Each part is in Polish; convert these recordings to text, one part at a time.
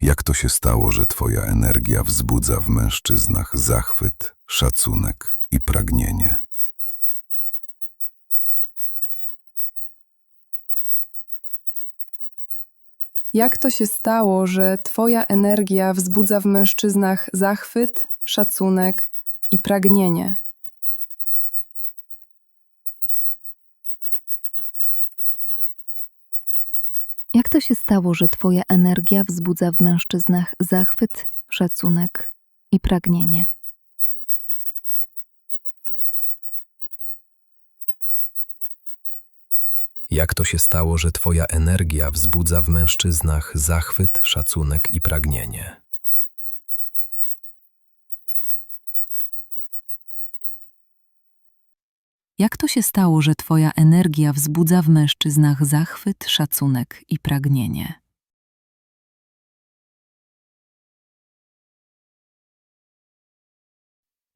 Jak to się stało, że Twoja energia wzbudza w mężczyznach zachwyt, szacunek i pragnienie? Jak to się stało, że Twoja energia wzbudza w mężczyznach zachwyt, szacunek i pragnienie? Jak to się stało, że Twoja energia wzbudza w mężczyznach zachwyt, szacunek i pragnienie? Jak to się stało, że Twoja energia wzbudza w mężczyznach zachwyt, szacunek i pragnienie? Jak to się stało, że Twoja energia wzbudza w mężczyznach zachwyt, szacunek i pragnienie?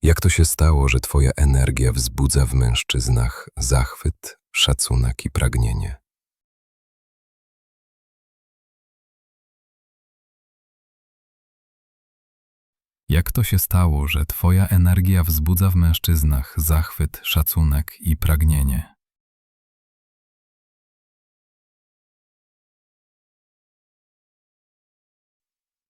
Jak to się stało, że Twoja energia wzbudza w mężczyznach zachwyt, szacunek i pragnienie? Jak to się stało, że Twoja energia wzbudza w mężczyznach zachwyt, szacunek i pragnienie?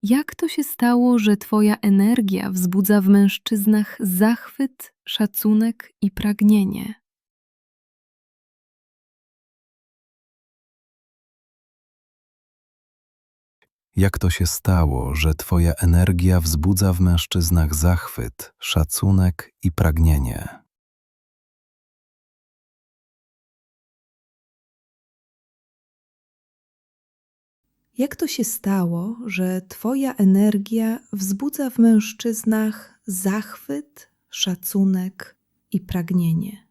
Jak to się stało, że Twoja energia wzbudza w mężczyznach zachwyt, szacunek i pragnienie? Jak to się stało, że Twoja energia wzbudza w mężczyznach zachwyt, szacunek i pragnienie? Jak to się stało, że Twoja energia wzbudza w mężczyznach zachwyt, szacunek i pragnienie?